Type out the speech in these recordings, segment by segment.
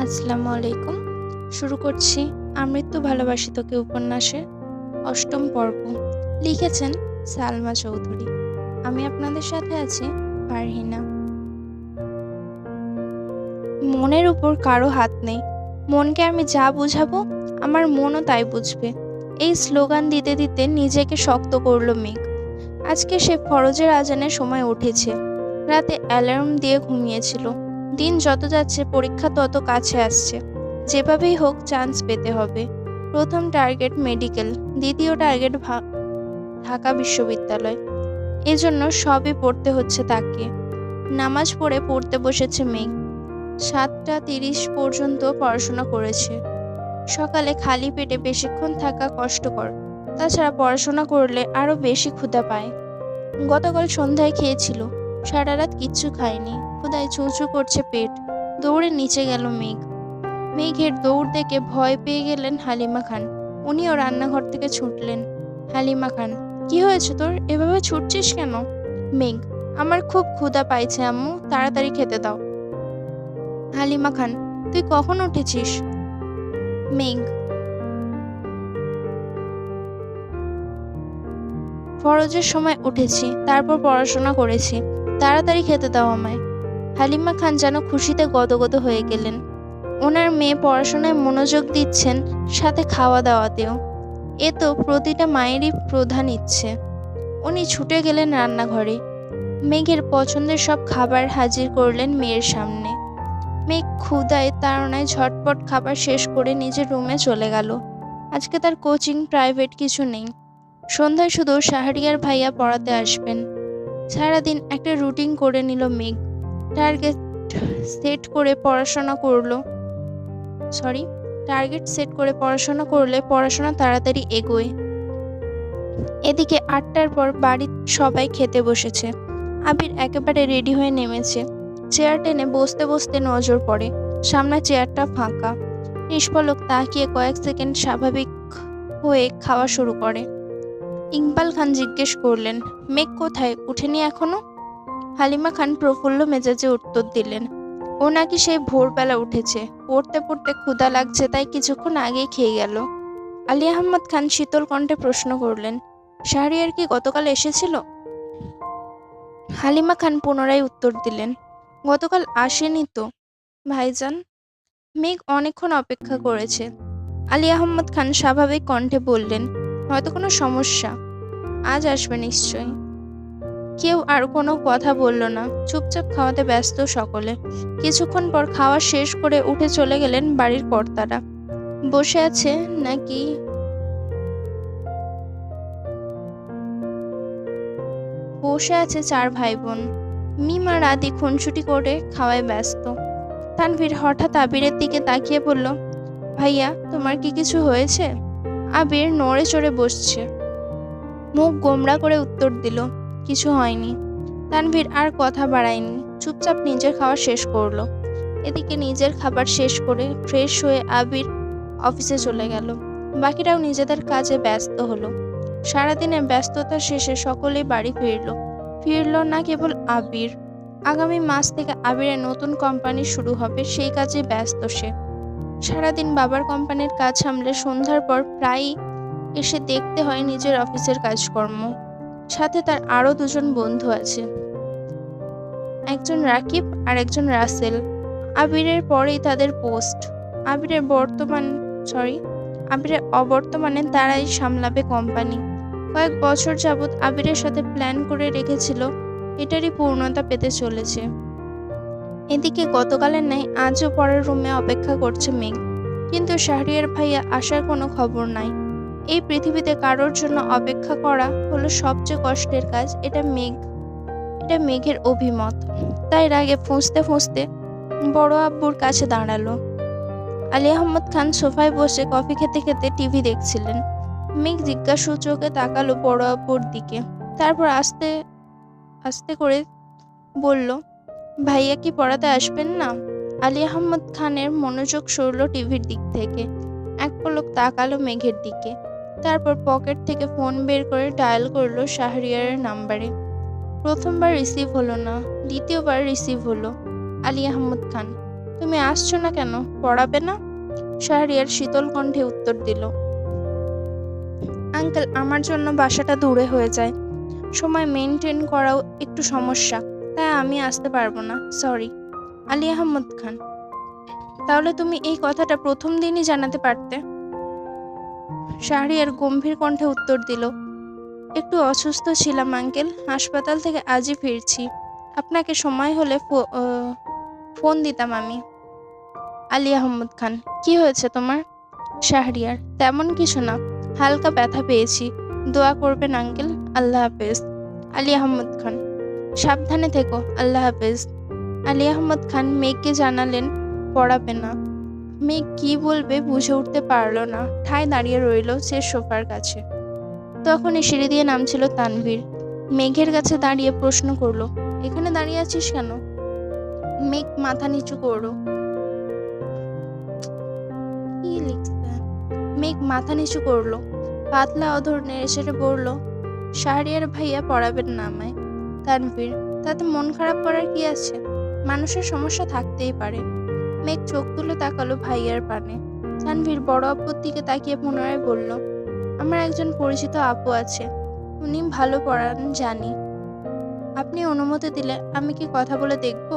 আসসালামু আলাইকুম। শুরু করছি আমৃত্যু ভালোবাসি তোকে উপন্যাসে অষ্টম পর্ব। লিখেছেন সালমা চৌধুরী। আমি আপনাদের সাথে আছি ফারহিনা মনের উপর কারও হাত নেই। মনকে আমি যা বুঝাবো, আমার মনও তাই বুঝবে। এই স্লোগান দিতে দিতে নিজেকে শক্ত করল মেঘ। আজকে সে ফরজের আজানের সময় উঠেছে। রাতে অ্যালার্ম দিয়ে ঘুমিয়েছিল। দিন যত যাচ্ছে, পরীক্ষা তত কাছে আসছে। যেভাবেই হোক চান্স পেতে হবে। প্রথম টার্গেট মেডিকেল দ্বিতীয় টার্গেট ঢাকা বিশ্ববিদ্যালয়। এজন্য সবই পড়তে হচ্ছে তাকে। নামাজ পড়ে পড়তে বসেছে মেঘ সাতটা তিরিশ পর্যন্ত পড়াশোনা করেছে। সকালে খালি পেটে বেশিক্ষণ থাকা কষ্টকর। তাছাড়া পড়াশোনা করলে আরও বেশি ক্ষুধা পায়। গতকাল সন্ধ্যায় খেয়েছিল। সারা রাত কিচ্ছু খায়নি। ক্ষুদায় চুঁচু করছে পেট। দৌড়ে নিচে গেল মেঘ। মেঘের দৌড় দেখে ভয় পেয়ে গেলেন হালিমা খান। উনিও রান্নাঘর থেকে ছুটলেন। হালিমা খান, কি হয়েছে তোর? এভাবে ছুটছিস কেন? মেঘ, আমার খুব ক্ষুধা পাইছে আম্মু, তাড়াতাড়ি খেতে দাও। হালিমা খান, তুই কখন উঠেছিস? মেঘ। ফরজের সময় উঠেছি, তারপর পড়াশোনা করেছি। তাড়াতাড়ি খেতে দাও আমায়। হালিমা খান যেন খুশিতে গদগদ হয়ে গেলেন। ওনার মেয়ে পড়াশোনায় মনোযোগ দিচ্ছেন, সাথে খাওয়া দাওয়াতেও। এ তো প্রতিটা মায়েরই প্রধান ইচ্ছে। উনি ছুটে গেলেন রান্নাঘরে। মেঘের পছন্দের সব খাবার হাজির করলেন মেয়ের সামনে। মেঘ ক্ষুদায় তাড়নায় ঝটপট খাবার শেষ করে নিজের রুমে চলে গেল। আজকে তার কোচিং প্রাইভেট কিছু নেই। সন্ধ্যায় শুধু শাহরিয়ার ভাইয়া পড়াতে আসবেন। সারাদিন একটা রুটিন করে নিল মেঘ। টার্গেট সেট করে পড়াশোনা করল। সরি টার্গেট সেট করে পড়াশোনা করলে পড়াশোনা তাড়াতাড়ি এগোয়। এদিকে আটটার পর বাড়ির সবাই খেতে বসেছে। আবির একেবারে রেডি হয়ে নেমেছে। চেয়ার টেনে বসতে বসতে নজর পড়ে। সামনে চেয়ারটা ফাঁকা। নিষ্পলক তাকিয়ে কয়েক সেকেন্ড স্বাভাবিক হয়ে খাওয়া শুরু করে। ইকবাল খান জিজ্ঞেস করলেন, মেঘ কোথায়? উঠেনি এখনও? হালিমা খান প্রফুল্ল মেজাজে উত্তর দিলেন, ও নাকি সেই ভোরবেলা উঠেছে। পড়তে পড়তে ক্ষুধা লাগছে, তাই কিছুক্ষণ আগেই খেয়ে গেল। আলী আহমদ খান শীতল কণ্ঠে প্রশ্ন করলেন, শাহরিয়ার কি গতকাল এসেছিল? হালিমা খান পুনরায় উত্তর দিলেন, গতকাল আসেনি তো। ভাইজান, মেঘ অনেকক্ষণ অপেক্ষা করেছে। আলী আহমদ খান স্বাভাবিক কণ্ঠে বললেন, হয়তো কোনো সমস্যা। আজ আসবে নিশ্চয়ই। কেউ আর কোনো কথা বলল না। চুপচাপ খাওয়াতে ব্যস্ত সকলে। কিছুক্ষণ পর খাওয়া শেষ করে উঠে চলে গেলেন বাড়ির কর্তারা। বসে আছে নাকি? বসে আছে চার ভাই বোন মিমা রাতি খুনছুটি করে খাওয়ায় ব্যস্ত। তানভীর হঠাৎ আবিরের দিকে তাকিয়ে বলল, ভাইয়া, তোমার কি কিছু হয়েছে? আবির নড়ে চড়ে বসছে। মুখ গোমড়া করে উত্তর দিল কিছু হয়নি। তানভীর আর কথা বাড়ায়নি। চুপচাপ নিজের খাওয়া শেষ করল। এদিকে নিজের খাবার শেষ করে ফ্রেশ হয়ে আবির অফিসে চলে গেল। বাকিরাও নিজেদের কাজে ব্যস্ত হলো। সারাদিনের ব্যস্ততা শেষে সকলেই বাড়ি ফিরল। ফিরল না কেবল আবির। আগামী মাস থেকে আবিরের নতুন কোম্পানি শুরু হবে, সেই কাজে ব্যস্ত সে। সারাদিন বাবার কোম্পানির কাজ সামলে সন্ধ্যার পর প্রায়ই এসে দেখতে হয় নিজের অফিসের কাজকর্ম। সাথে তার আরও দুজন বন্ধু আছে। একজন রাকিব আর একজন রাসেল। আবিরের পরেই তাদের পোস্ট। আবিরের বর্তমান সরি আবিরের অবর্তমানে তারাই সামলাবে কোম্পানি। কয়েক বছর যাবৎ আবিরের সাথে প্ল্যান করে রেখেছিল, এটারই পূর্ণতা পেতে চলেছে। এদিকে গতকালের ন্যায় আজও পরের রুমে অপেক্ষা করছে মেঘ। কিন্তু শাহরিয়ার ভাইয়া আসার কোনো খবর নাই। এই পৃথিবীতে কারোর জন্য অপেক্ষা করা হলো সবচেয়ে কষ্টের কাজ, এটা মেঘ। এটা মেঘের অভিমত। তাই রাগে ফুঁসতে ফুঁসতে বড় আব্বুর কাছে দাঁড়াল। আলী আহমদ খান সোফায় বসে কফি খেতে খেতে টিভি দেখছিলেন। মেঘ জিজ্ঞাসু চোখে তাকালো বড় আব্বুর দিকে। তারপর আস্তে আস্তে করে বলল, ভাইয়া কি পড়াতে আসবেন না? আলী আহমদ খানের মনোযোগ সরল টিভির দিক থেকে। এক পলক তাকালো মেঘের দিকে। তারপর পকেট থেকে ফোন বের করে ডায়াল করল শাহরিয়ারের নাম্বারে। প্রথমবার রিসিভ হলো না, দ্বিতীয়বার রিসিভ হলো। আলী আহমদ খান, তুমি আসছো না কেন? পড়াবে না? শাহরিয়ার শীতল কণ্ঠে উত্তর দিল, আঙ্কেল, আমার জন্য বাসাটা দূরে হয়ে যায়। সময় মেনটেন করাও একটু সমস্যা, তাই আমি আসতে পারব না, সরি। আলী আহমদ খান, তাহলে তুমি এই কথাটা প্রথম দিনই জানাতে পারতে? শাহরিয়ার গম্ভীর কণ্ঠে উত্তর দিল, একটু অসুস্থ ছিলাম আঙ্কেল, হাসপাতাল থেকে আজই ফিরছি। আপনাকে সময় হলে ফোন দিতাম আমি। আলী আহমদ খান, কি হয়েছে তোমার? শাহরিয়ার, তেমন কিছু না, হালকা ব্যথা পেয়েছি। দোয়া করবেন আঙ্কেল, আল্লাহ হাফেজ। আলী আহমদ খান, সাবধানে থেকো, আল্লাহ হাফেজ। আলী আহমদ খান মেয়েকে জানালেন, পড়াবে না। মেঘ কি বলবে বুঝে উঠতে পারল না। ঠায় দাঁড়িয়ে রইল সে সোফার কাছে। তখনই সিঁড়ি দিয়ে নামছিল তানভীর। মেঘের কাছে দাঁড়িয়ে প্রশ্ন করল, এখানে দাঁড়িয়ে আছিস কেন? মেঘ মাথা নিচু করল। কি মেঘ মাথা নিচু করল। পাতলা অধর নেড়ে চেড়ে বলল, শাহরিয়ার ভাইয়া পড়াবেন না আমায়। তানভীর, তাতে মন খারাপ করার কি আছে? মানুষের সমস্যা থাকতেই পারে। মেঘ চোখ তুলে তাকালো ভাইয়ার পানে। তানভীর বড় আপুর দিকে তাকিয়ে পুনরায় বলল, আমার একজন পরিচিত আপু আছে। উনি ভালো পড়ান, জানি। আপনি অনুমতি দিলে আমি কি কথা বলে দেখব?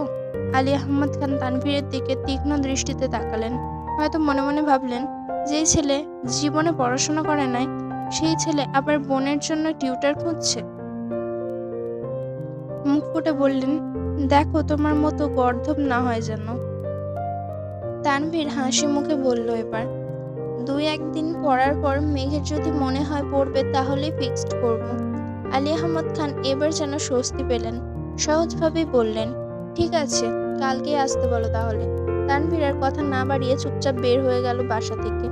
আলী আহমদ খান তানভীরের দিকে তীক্ষ্ণ দৃষ্টিতে তাকালেন। হয়তো মনে মনে ভাবলেন যেই ছেলে জীবনে পড়াশোনা করে নাই, সেই ছেলে আবার বোনের জন্য টিউটার খুঁজছে? মুখ ফুটে বললেন, দেখো, তোমার মতো গর্ধব না হয় যেন। তানভীর হাসি মুখে বলল এবার, দুই একদিন পড়ার পর মেঘের যদি মনে হয় পড়বে, তাহলেই ফিক্সড করব। আলী আহমদ খান এবার যেন স্বস্তি পেলেন। সহজভাবেই বললেন, ঠিক আছে কালকে আসতে বলো তাহলে। তানভীর আর কথা না বাড়িয়ে চুপচাপ বের হয়ে গেল বাসা থেকে।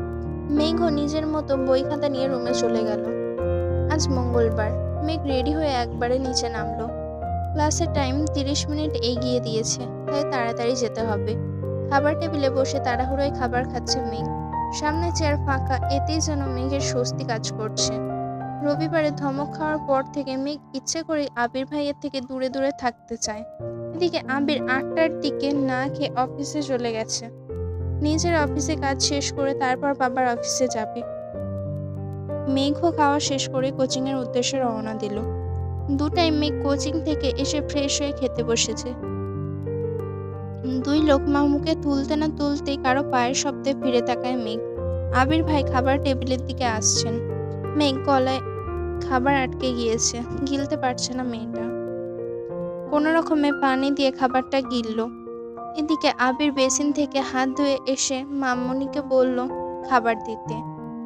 মেঘও নিজের মতো বই খাতা নিয়ে রুমে চলে গেল। আজ মঙ্গলবার, মেঘ রেডি হয়ে একবারে নিচে নামলো। ক্লাসের টাইম তিরিশ মিনিট এগিয়ে দিয়েছে, তাই তাড়াতাড়ি যেতে হবে। খাবার টেবিলে বসে তাড়াহুড়োয় খাবার খাচ্ছে মেঘ। সামনে চেয়ার ফাঁকা, এতেই যেন মেঘের স্বস্তি কাজ করছে। রবিবারে ধমক খাওয়ার পর থেকে মেঘ ইচ্ছে করে আবির ভাইয়ের থেকে দূরে দূরে থাকতে চায়। এদিকে আবির আটটার দিকে না খেয়ে অফিসে চলে গেছে। নিজের অফিসে কাজ শেষ করে তারপর বাবার অফিসে যাবে। মেঘও খাওয়া শেষ করে কোচিংয়ের উদ্দেশ্যে রওনা দিল। দুটাই মেঘ কোচিং থেকে এসে ফ্রেশ হয়ে খেতে বসেছে। দুই লোকমা মুখে তুলতে না তুলতেই কারও পায়ের শব্দে ফিরে তাকায় মেঘ। আবির ভাই খাবার টেবিলের দিকে আসছেন। মেঘ গলায় খাবার আটকে গিয়েছে। গিলতে পারছে না মেয়েটা। কোনো রকমে পানি দিয়ে খাবারটা গিলল। এদিকে আবির বেসিন থেকে হাত ধুয়ে এসে মামনিকে বলল, খাবার দিতে।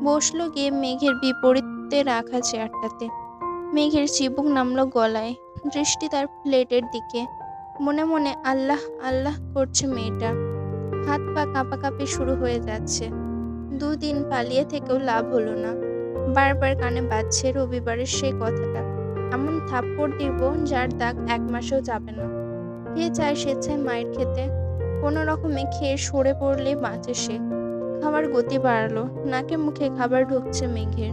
বসল গিয়ে মেঘের বিপরীতে রাখা চেয়ারটাতে। মেঘের চিবুক নামলো গলায়। দৃষ্টি তার প্লেটের দিকে। মনে মনে আল্লাহ আল্লাহ করছে মেয়েটা। হাত পা কাঁপাকাঁপি শুরু হয়ে যাচ্ছে। দুদিন পালিয়ে থেকেও লাভ হলো না। বারবার কানে বাজছে রবিবারের সেই কথাটা। এমন থাপ্পড় দিব যার দাগ এক মাসেও যাবে না। কে চায় স্বেচ্ছায় মায়ের খেতে? কোনো রকমে খেয়ে সরে পড়লে বাঁচে সে। খাবার গতি বাড়ালো, নাকে মুখে খাবার ঢুকছে মেঘের।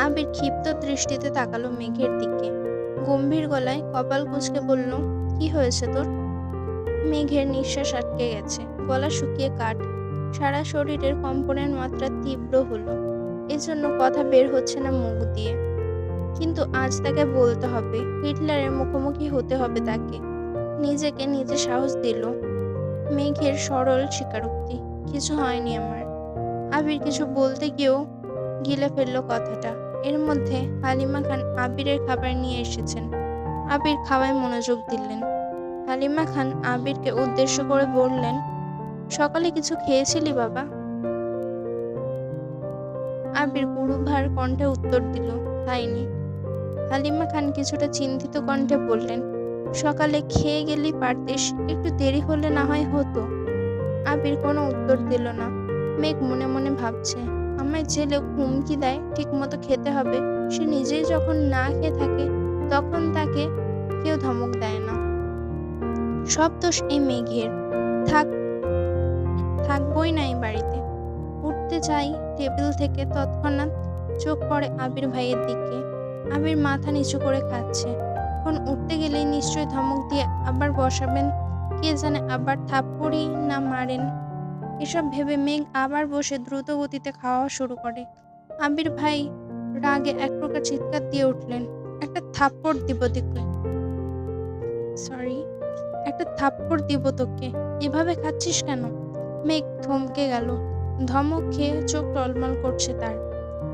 আবির ক্ষিপ্ত দৃষ্টিতে তাকালো মেঘের দিকে। গম্ভীর গলায় কপাল কুঁচকে বলল, কি হয়েছে তোর? মেঘের নিঃশ্বাস আটকে গেছে, গলা শুকিয়ে কাঠ। সারা শরীরের কম্পনের মাত্রা তীব্র হলো। এজন্য কথা বের হচ্ছে না মুখ দিয়ে। কিন্তু আজ তাকে বলতে হবে, হিটলারের মুখোমুখি হতে হবে তাকে। নিজেকে নিজে সাহস দিল। মেঘের সরল স্বীকারোক্তি, কিছু হয়নি আমার। আবির কিছু বলতে গিয়েও গিলে ফেলল কথাটা। এর মধ্যে হালিমা খান আবিরের খাবার নিয়ে এসেছেন। আবির খাওয়ায় মনোযোগ দিলেন। হালিমা খান আবিরকে উদ্দেশ্য করে বললেন, সকালে কিছু খেয়েছিলি বাবা? আবির গুরুভার কণ্ঠে উত্তর দিল খাইনি হালিমা খান কিছুটা চিন্তিত কণ্ঠে বললেন, সকালে খেয়ে গেলি পারতিস, একটু দেরি হলে না হয় হতো। আবির কোনো উত্তর দিল না। মেঘ মনে মনে ভাবছে আমায় ছেলে হুমকি দেয় ঠিক মতো খেতে হবে। সে নিজেই যখন না খেয়ে থাকে, তখন তাকে কেউ ধমক দেয় না। সব দোষ এই মেঘের। থাক, থাকবই না এই বাড়িতে। উঠতে চাই টেবিল থেকে তৎক্ষণাৎ। চোখ পড়ে আবির ভাইয়ের দিকে। আবির মাথা নিচু করে খাচ্ছে। এখন উঠতে গেলেই নিশ্চয়ই ধমক দিয়ে আবার বসাবেন। কে জানে আবার থাপ্পড়ি না মারেন। এসব ভেবে মেঘ আবার বসে দ্রুত গতিতে খাওয়া শুরু করে। আবির ভাই রাগে এক প্রকার চিৎকার দিয়ে উঠলেন। একটা থাপ্পড় দিব তোকে। সরি একটা থাপ্পড় দিব তোকে। এভাবে খাচ্ছিস কেন? মেঘ থমকে গেল। ধমক খেয়ে চোখ টলমল করছে তার।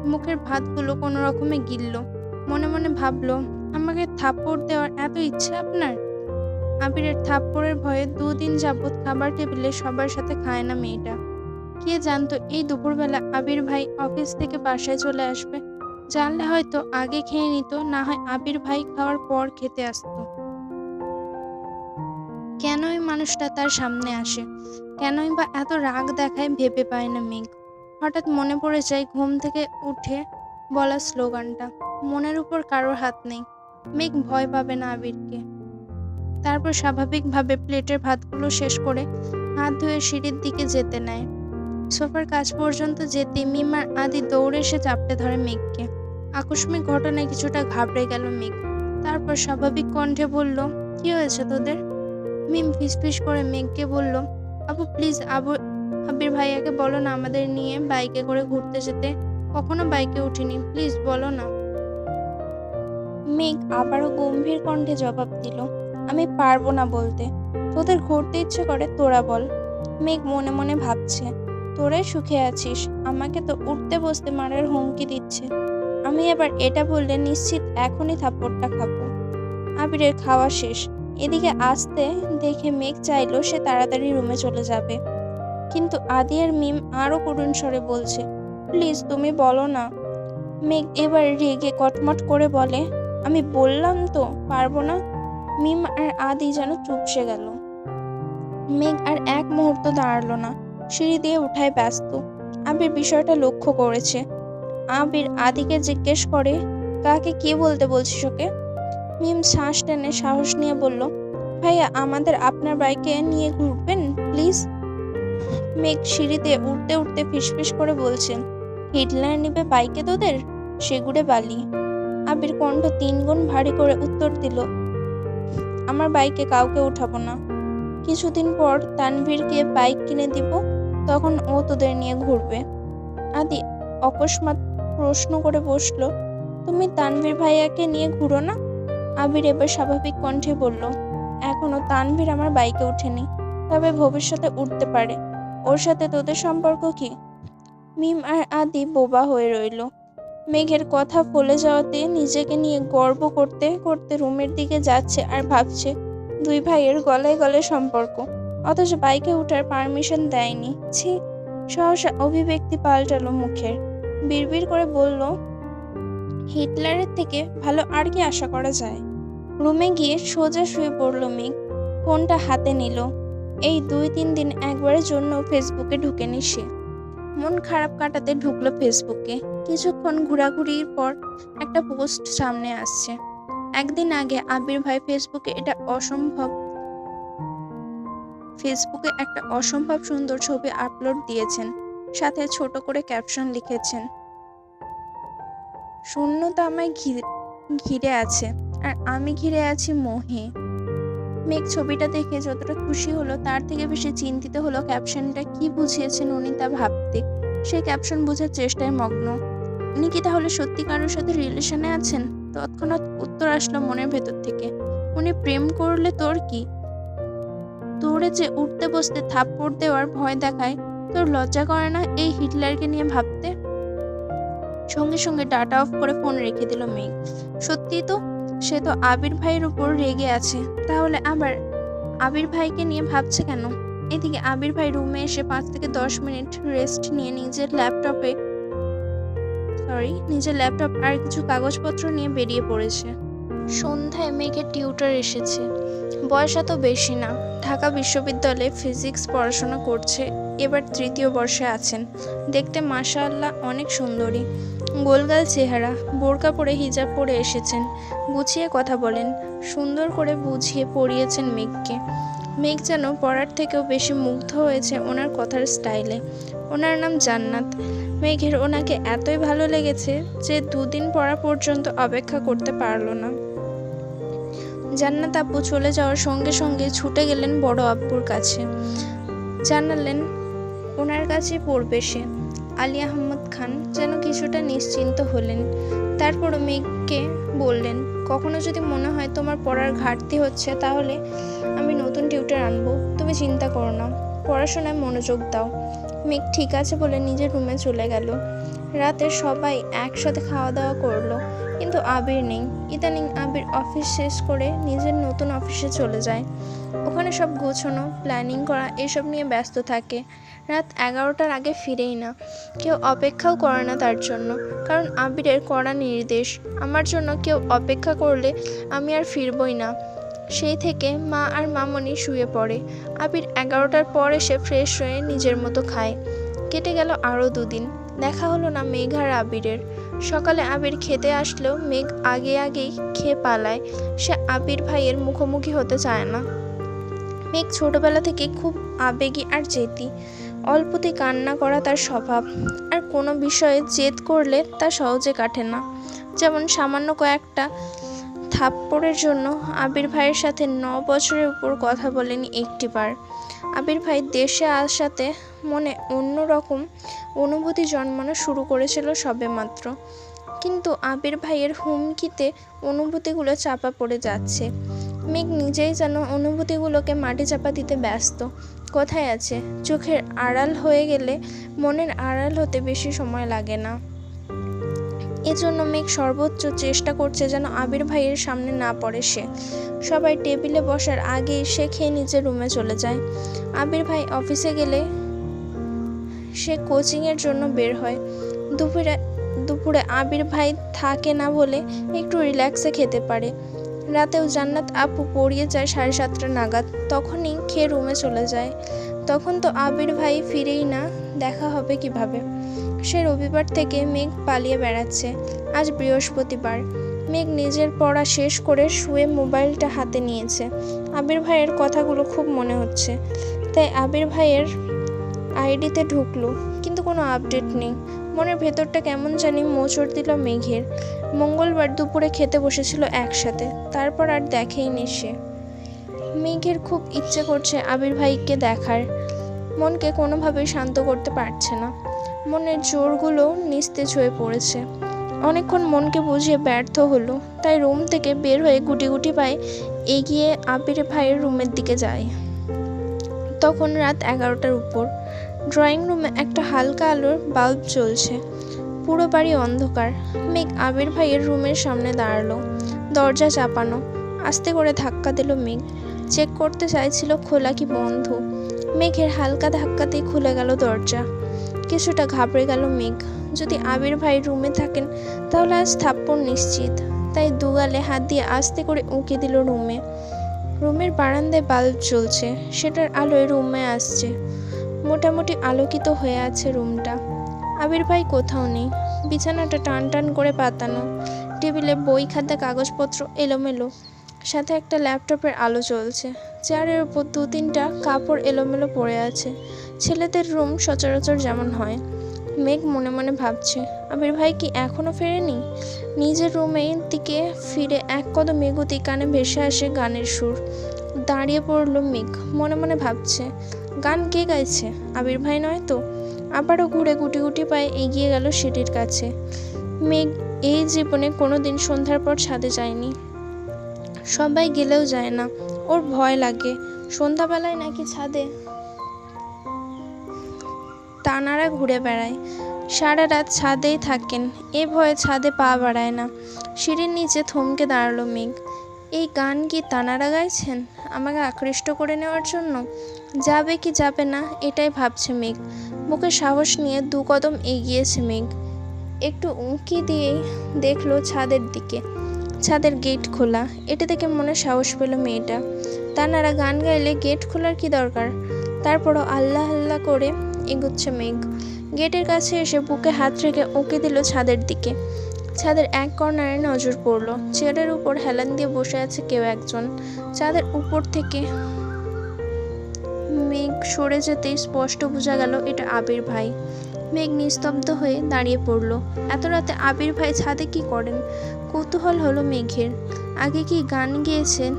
মুখের ভাতগুলো কোনো রকমে গিলল। মনে মনে ভাবলো, আমাকে থাপ্পড় দেওয়ার এত ইচ্ছে আপনার? আবিরের থাপ্পড়ের ভয়ে দুদিন যাবৎ খাবার টেবিলে সবার সাথে খায় না মেয়েটা। কে জানতো এই দুপুরবেলা আবির ভাই অফিস থেকে বাসায় চলে আসবে? জানলে হয়তো আগে খেয়ে নিত, না হয় আবির ভাই খাওয়ার পর খেতে আসতো। কেন ওই মানুষটা তার সামনে আসে? কেনই বা এত রাগ দেখায় ভেবে পায় না মেঘ? হঠাৎ মনে পড়ে যায় ঘুম থেকে উঠে বলা স্লোগানটা। মনের উপর কারোর হাত নেই। মেঘ ভয় পাবে না আবিরকে। তারপর স্বাভাবিকভাবে প্লেটের ভাতগুলো শেষ করে হাত ধুয়ে সিঁড়ির দিকে যেতে নেয়। সোফার কাছ পর্যন্ত যেতে মিমার আদি দৌড়ে এসে চাপটে ধরে মেঘকে। আকস্মিক ঘটনায় কিছুটা ঘাবড়ে গেল মেঘ। তারপর স্বাভাবিক কণ্ঠে বলল, কি হয়েছে তোদের? মিম ফিসফিস করে মেঘকে বলল আপু প্লিজ আবু, আবির ভাইয়াকে বলো না আমাদের নিয়ে বাইকে করে ঘুরতে যেতে। কখনো বাইকে উঠিনি, প্লিজ বলো না। মেঘ আবারও গম্ভীর কণ্ঠে জবাব দিল আমি পারব না বলতে। তোদের ঘুরতে ইচ্ছে করে, তোরা বল। মেঘ মনে মনে ভাবছে, তোরাই সুখে আছিস, আমাকে তো উঠতে বসতে মারার হুমকি দিচ্ছে। আমি এবার এটা বললে নিশ্চিত এখনই থাপ্পড়টা খাব। আবিরের খাওয়া শেষ। এদিকে আসতে দেখে মেঘ চাইলো সে তাড়াতাড়ি রুমে চলে যাবে। কিন্তু আদি আর মিম আরও করুণ স্বরে বলছে, প্লিজ তুমি বলো না। মেঘ এবার রেগে কটমট করে বলে, আমি বললাম তো, পারব না? মিম আর আদি যেন চুপসে গেল। মেঘ আর এক মুহূর্ত দাঁড়াল না। সিঁড়ি দিয়ে উঠায় ব্যস্ত। আবির বিষয়টা লক্ষ্য করেছে। আবির আদিকে জিজ্ঞেস করে, কাকে কি বলতে বলছিস ওকে? মিম শ্বাস টেনে সাহস নিয়ে বলল, ভাইয়া, আমাদের আপনার বাইকে নিয়ে ঘুরবেন, প্লিজ? মেঘ সিঁড়িতে উঠতে উঠতে ফিসফিস করে বলছেন হিটলার নিবে বাইকে তোদের? সেগুড়ে বালি। আবির কণ্ঠ তিন গুণ ভারী করে উত্তর দিল আমার বাইকে কাউকে উঠাবো না। কিছুদিন পর তানভীরকে বাইক কিনে দিব, তখন ও তোদের নিয়ে ঘুরবে। আদি অকস্মাৎ প্রশ্ন করে বসল, তুমি তানভীর ভাইয়াকে নিয়ে ঘুরো না? আবির এবার স্বাভাবিক কণ্ঠে বলল, এখনও তানভীর আমার বাইকে ওঠেনি, তবে ভবিষ্যতে উঠতে পারে। ওর সাথে তোদের সম্পর্ক কি? মিম আর আদি বোবা হয়ে রইল। মেঘের কথা ফলে যাওয়াতে নিজেকে নিয়ে গর্ব করতে করতে রুমের দিকে যাচ্ছে আর ভাবছে, দুই ভাইয়ের গলায় গলায় সম্পর্ক। অথচ বাইকে ওঠার পারমিশন দেয়নি। ছি, সহসা অভিব্যক্তি পাল্টালো মুখের। বিড়বিড় করে বলল, হিটলারের থেকে ভালো আর কি আশা করা যায়? রুমে গিয়ে সোজা শুয়ে পড়ল মেঘ। ফোনটা হাতে নিল। এই দুই তিন দিন একবারের জন্য ফেসবুকে ঢুকেনি সে। মন খারাপ কাটাতে ঢুকলো ফেসবুকে। কিছুক্ষণ ঘোরাঘুরির পর একটা পোস্ট সামনে আসছে। একদিন আগে আবির ভাই ফেসবুকে এটা অসম্ভব ফেসবুকে একটা অসম্ভব সুন্দর ছবি আপলোড দিয়েছেন, সাথে ছোট করে ক্যাপশন লিখেছেন। শূন্যতা আমায় ঘিরে ঘিরে আছে, আর আমি ঘিরে আছি মোহে। মেঘ ছবিটা দেখে যতটা খুশি হলো, তার থেকে বেশি চিন্তিত হলো ক্যাপশনটা কি বুঝিয়েছেন উনি তা ভাবতে। সেই ক্যাপশন বোঝার চেষ্টায় মগ্ন। উনি কি তাহলে সত্যি কারোর সাথে রিলেশনে আছেন? তৎক্ষণাৎ উত্তর আসলো মনের ভেতর থেকে। উনি প্রেম করলে তোর কি? তোরে যে উঠতে বসতে থাপ্পড় দেওয়ার ভয় দেখায়, তোর লজ্জা করে না এই হিটলারকে নিয়ে ভাবতে? সঙ্গে সঙ্গে ডাটা অফ করে ফোন রেখে দিল মেঘ। সত্যি তো, সে তো আবির ভাইয়ের উপর রেগে আছে। তাহলে আবার আবির ভাইকে নিয়ে ভাবছে কেন? এদিকে আবির ভাই রুমে এসে পাঁচ থেকে দশ মিনিট রেস্ট নিয়ে নিজের ল্যাপটপে সরি নিজের ল্যাপটপ আর কিছু কাগজপত্র নিয়ে বেরিয়ে পড়েছে। সন্ধ্যায় মেঘের টিউটার এসেছে। বয়স এত বেশি না। ঢাকা বিশ্ববিদ্যালয়ে ফিজিক্স পড়াশোনা করছে, এবার তৃতীয় বর্ষে আছেন। দেখতে মাশাআল্লাহ অনেক সুন্দরী। গোলগাল চেহারা, বোরকা পরে হিজাব পরে এসেছেন। গুছিয়ে কথা বলেন। সুন্দর করে বুঝিয়ে পড়িয়েছেন মেঘকে। মেঘ যেন পড়ার থেকেও বেশি মুগ্ধ হয়েছে ওনার কথার স্টাইলে ওনার নাম জান্নাত। মেঘের ওনাকে এতই ভালো লেগেছে যে দুদিন পড়া পর্যন্ত অপেক্ষা করতে পারল না। জান্নাত আপু চলে যাওয়ার সঙ্গে সঙ্গে ছুটে গেলেন বড় আব্বুর কাছে। জানালেন, ওনার কাছে পড়বে সে। আলী আহমদ খান যেন কিছুটা নিশ্চিন্ত হলেন। তারপরও মেঘকে বললেন, কখনো যদি মনে হয় তোমার পড়ার ঘাটতি হচ্ছে, তাহলে আমি নতুন টিউটার আনব। তুমি চিন্তা করো না। পড়াশোনায় মনোযোগ দাও। মেঘ ঠিক আছে বলে নিজের রুমে চলে গেল। রাতে সবাই একসাথে খাওয়া দাওয়া করল, কিন্তু আবির নেই। ইদানিং আবির অফিস শেষ করে নিজের নতুন অফিসে চলে যায়। ওখানে সব গোছানো প্ল্যানিং করা, এসব নিয়ে ব্যস্ত থাকে। রাত এগারোটার আগে ফিরেই না। কেউ অপেক্ষাও করে না তার জন্য, কারণ আবিরের কড়া নির্দেশ। আমার জন্য কেউ অপেক্ষা করলে আমি আর ফিরবই না। সেই থেকে মা আর মামনি শুয়ে পড়ে। আবির এগারোটার পর এসে ফ্রেশ হয়ে নিজের মতো খায়। কেটে গেল আরও দুদিন। দেখা হলো না মেঘ আর আবিরের। সকালে আবির খেতে আসলেও মেঘ আগে আগেই খেয়ে পালায়। সে আবির ভাইয়ের মুখোমুখি হতে চায় না। মেঘ ছোটবেলা থেকে খুব আবেগী আর জেদি। অল্পতেই কান্না করা তার স্বভাব। আর কোনো বিষয়ে জেদ করলে তা সহজে কাটে না। যেমন সামান্য কয়েকটা থাপ্পড়ের জন্য আবির ভাইয়ের সাথে ন বছরের উপর কথা বলেনি একটিবার। আবির ভাই দেশে আসাতে মনে অন্যরকম অনুভূতি জন্মানো শুরু করেছিল সবেমাত্র। কিন্তু আবির ভাইয়ের হুমকিতে অনুভূতিগুলো চাপা পড়ে যাচ্ছে। মেঘ নিজেই যেন অনুভূতিগুলোকে মাটি চাপা দিতে ব্যস্ত। কোথায় আছে, চোখের আড়াল হয়ে গেলে মনের আড়াল হতে বেশি সময় লাগে না। এজন্য মেঘ সর্বোচ্চ চেষ্টা করছে যেন আবির ভাইয়ের সামনে না পড়ে সে। সবাই টেবিলে বসার আগেই সে খেয়ে নিজের রুমে চলে যায়। আবির ভাই অফিসে গেলে সে কোচিংয়ের জন্য বের হয়। দুপুরে দুপুরে আবির ভাই থাকে না বলে একটু রিল্যাক্সে খেতে পারে। রাতেও জান্নাত আপু পড়িয়ে যায় সাড়ে সাতটা নাগাদ, তখনই খেয়ে রুমে চলে যায়। তখন তো আবির ভাই ফিরেই না, দেখা হবে কীভাবে? সে রবিবার থেকে মেঘ পালিয়ে বেড়াচ্ছে। আজ বৃহস্পতিবার। মেঘ নিজের পড়া শেষ করে শুয়ে মোবাইলটা হাতে নিয়েছে। আবির ভাইয়ের কথাগুলো খুব মনে হচ্ছে। তাই আবির ভাইয়ের আইডিতে ঢুকলো, কিন্তু কোনো আপডেট নেই। মনের ভেতরটা কেমন জানি মোচড় দিল মেঘের। মঙ্গলবার দুপুরে খেতে বসেছিল একসাথে, তারপর আর দেখেইনি সে। মেঘের খুব ইচ্ছে করছে আবির ভাইকে দেখার। মনকে কোনোভাবেই শান্ত করতে পারছে না। মনের জোরগুলো নিস্তেজ হয়ে পড়েছে। অনেকক্ষণ মনকে বুঝিয়ে ব্যর্থ হলো, তাই রুম থেকে বের হয়ে গুটি গুটি পায়ে এগিয়ে আবির ভাইয়ের রুমের দিকে যায়। তখন রাত এগারোটার উপর। ড্রয়িং রুমে একটা হালকা আলোর বাল্ব জ্বলছে। পুরো বাড়ি অন্ধকার। মেঘ আবির ভাইয়ের রুমের সামনে দাঁড়াল। দরজা চাপানো। আস্তে করে ধাক্কা দিল মেঘ। চেক করতে চাইছিল খোলা কি বন্ধ। মেঘের হালকা ধাক্কাতেই খুলে গেল দরজা। কিছুটা ঘাবড়ে গেল মেঘ। যদি আবির ভাই রুমে থাকেন, তাহলে আজ থাপ্পড় নিশ্চিত। তাই দুগালে হাত দিয়ে আস্তে করে উঁকে দিল রুমে। রুমের বারান্দায় বাল্ব জ্বলছে, সেটার আলোয় রুমে আসছে। মোটামুটি আলোকিত হয়ে আছে রুমটা। আবির ভাই কোথাও নেই। বিছানাটা টান টান করে পাতানো। টেবিলে বই, খাতা, কাগজপত্র এলোমেলো। সাথে একটা ল্যাপটপের আলো চলছে চেয়ারের উপর দু তিনটা কাপড় এলোমেলো পড়ে আছে। ছেলেদের রুম সচরাচর যেমন হয়। মেঘ মনে মনে ভাবছে, আবির ভাই কি এখনও ফেরেনি? নিজের রুমের দিকে ফিরে এক কদম এগোতেই কানে ভেসে আসে গানের সুর। দাঁড়িয়ে পড়ল মেঘ, মনে মনে ভাবছে, গান কে গাইছে? আবির ভাই নয় তো? আবারও ঘুরে গুটি গুটি পায়ে এগিয়ে গেল সেটির কাছে। মেঘ এই জীবনে কোনো দিন সন্ধ্যার পর ছাদে যায়নি। সবাই গেলেও যায় না, ওর ভয় লাগে। সন্ধ্যাবেলায় নাকি ছাদে তানারা ঘুরে বেড়ায়। সারা রাত ছাদেই থাকেন, এ ভয়ে ছাদে পা বাড়ায় না। সিঁড়ির নিচে থমকে দাঁড়াল মেঘ। এই গান কি তানারা গাইছেন? আমাকে আকৃষ্ট করে নেওয়ার জন্য? যাবে কি যাবে না, এটাই ভাবছে মেঘ। মুখে সাহস নিয়ে দু কদম এগিয়েছে মেঘ। একটু উঁকি দিয়েই দেখল ছাদের দিকে। ছাদের গেট খোলা। এটা দেখে মনে সাহস পেল মেয়েটা। তানারা গান গাইলে গেট খোলার কি দরকার? তারপরও আল্লাহ আল্লাহ করে এগুচ্ছে মেঘ। গেটের কাছে এসে বুকে হাত রেখে উঁকি দিল ছাদের দিকে। ছাদের এক কর্নারে নজর পড়ল। চেয়ারের উপর হেলান দিয়ে বসে আছে কেউ একজন। ছাদের উপর থেকে মেঘ সরে যেতেই স্পষ্ট বোঝা গেল, এটা আবির ভাই। মেঘ নিস্তব্ধ হয়ে দাঁড়িয়ে পড়ল। এত রাতে আবির ভাই ছাদে কি করেন? কৌতূহল হলো মেঘের। আগে কি গান গেয়েছেন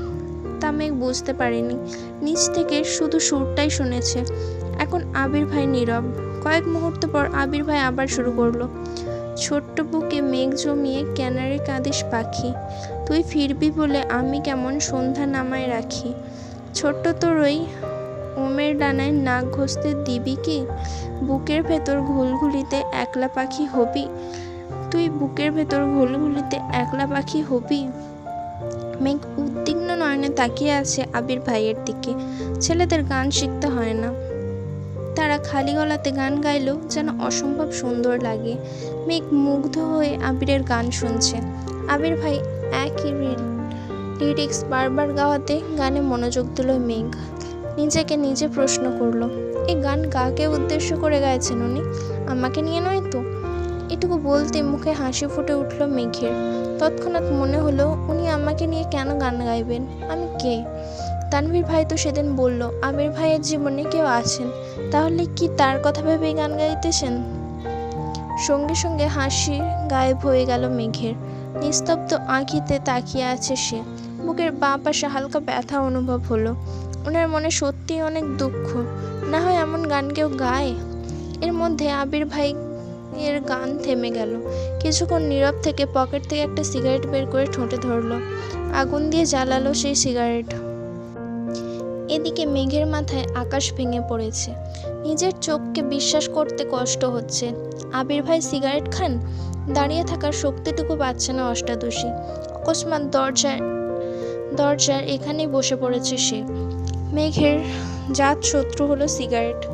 তা মেঘ বুঝতে পারেনি। নিচ থেকে শুধু সুরটাই শুনেছে। এখন আবির ভাই নীরব। কয়েক মুহূর্ত পর আবির ভাই আবার শুরু করল। ছোট্ট বুকে মেঘ জমিয়ে ক্যানারে কাঁদিস পাখি। তুই ফিরবি বলে আমি কেমন সন্ধ্যা নামায় রাখি। ছোট্ট তোর ওই ওমের ডানায় নাক ঘষতে দিবি কি? বুকের ভেতর ঘুলঘুলিতে একলা পাখি হবি? তুই বুকের ভেতর ঘুলঘুলিতে একলা পাখি হবি? মেঘ উদ্বিগ্ন নয়নে তাকিয়ে আছে আবির ভাইয়ের দিকে। ছেলেদের গান শিখতে হয় না। তারা খালি গলাতে গান গাইলেও যেন অসম্ভব সুন্দর লাগে। মেঘ মুগ্ধ হয়ে আবিরের গান শুনছে। আবির ভাই, একই লিরিক্স বারবার গাওয়াতে গানে মনোযোগ দিল মেঘ। নিজেকে নিজে প্রশ্ন করল এই গান কাকে উদ্দেশ্য করে গাইছেন উনি? আমাকে নিয়ে নয় তো? এটুকু বলতে মুখে হাসি ফুটে উঠল মেঘের। তৎক্ষণাৎ মনে হলো, উনি আমাকে নিয়ে কেন গান গাইবেন? আমি কে? তানভীর ভাই তো সেদিন বলল আবির ভাইয়ের জীবনে কেউ আছেন, তাহলে কি তার কথা ভেবেই গান গাইতেছেন? সঙ্গে সঙ্গে হাসি গায়েব হয়ে গেল মেঘের। নিস্তব্ধ আঁখিতে তাকিয়ে আছে সে। বুকের বাঁ পাশে হালকা ব্যথা অনুভব হলো। ওনার মনে সত্যিই অনেক দুঃখ। না হয় এমন গান কেউ গায়? এর মধ্যে আবির ভাই এর গান থেমে গেল। কিছুক্ষণ নীরব থেকে পকেট থেকে একটা সিগারেট বের করে ঠোঁটে ধরলো। আগুন দিয়ে জ্বালালো সেই সিগারেট। এদিকে মেঘের মাথায় আকাশ ভেঙে পড়েছে। নিজের চোখকে বিশ্বাস করতে কষ্ট হচ্ছে। আবির ভাই সিগারেট খান? দাঁড়িয়ে থাকার শক্তিটুকু পাচ্ছে না অষ্টাদশী। অকস্মাৎ দরজায় দরজার এখানেই বসে পড়েছে সে। মেঘের জাত শত্রু হলো সিগারেট।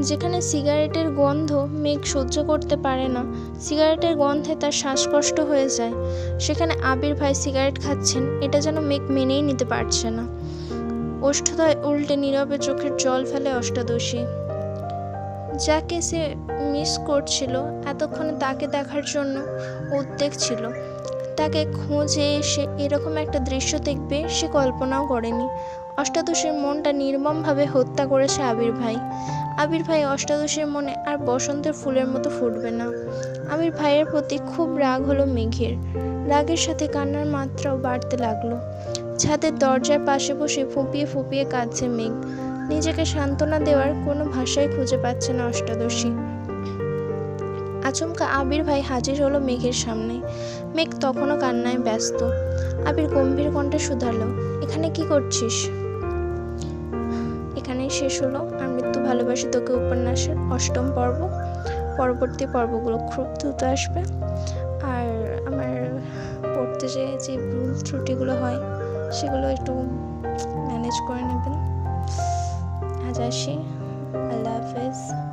যেখানে সিগারেটের গন্ধ মেঘ সহ্য করতে পারে না, সিগারেটের গন্ধে তার শ্বাসকষ্ট হয়ে যায়। সেখানে আবির ভাই সিগারেট খাচ্ছেন, এটা যেন মেঘ মেনেই নিতে পারছে না। ওষ্ঠদয় উল্টে নীরবে চোখের জল ফেলে অষ্টাদশী। যাকে সে মিস করছিল, এতক্ষণে তাকে দেখার জন্য উদ্বেগ ছিল। তাকে খোঁজে এসে এরকম একটা দৃশ্য দেখবে, সে কল্পনাও করেনি। অষ্টাদশীর মনটা নির্মমভাবে হত্যা করেছে আবির ভাই। আবির ভাই অষ্টাদশীর মনে আর বসন্তের ফুলের মতো ফুটবে না। আবির ভাইয়ের প্রতি খুব রাগ হলো মেঘের। রাগের সাথে কান্নার মাত্রাও বাড়তে লাগল। ছাদের দরজার পাশে বসে ফুপিয়ে ফুপিয়ে কাঁদছে মেঘ। নিজেকে সান্ত্বনা দেওয়ার কোনো ভাষাই খুঁজে পাচ্ছে না অষ্টাদশী। আচমকা আবির ভাই হাজির হলো মেঘের সামনে। মেঘ তখনও কান্নায় ব্যস্ত। আবির গম্ভীর কণ্ঠে শুধালো, এখানে কি করছিস? এখানেই শেষ হলো, আর মৃত্যু ভালোবাসি তোকে উপন্যাসের অষ্টম পর্ব। পরবর্তী পর্বগুলো খুব দ্রুত আসবে। আর আমার পড়তে যে যে ভুল ত্রুটিগুলো হয় সেগুলো একটু ম্যানেজ করে নেবেন। আজ আসি। আল্লাহ হাফেজ।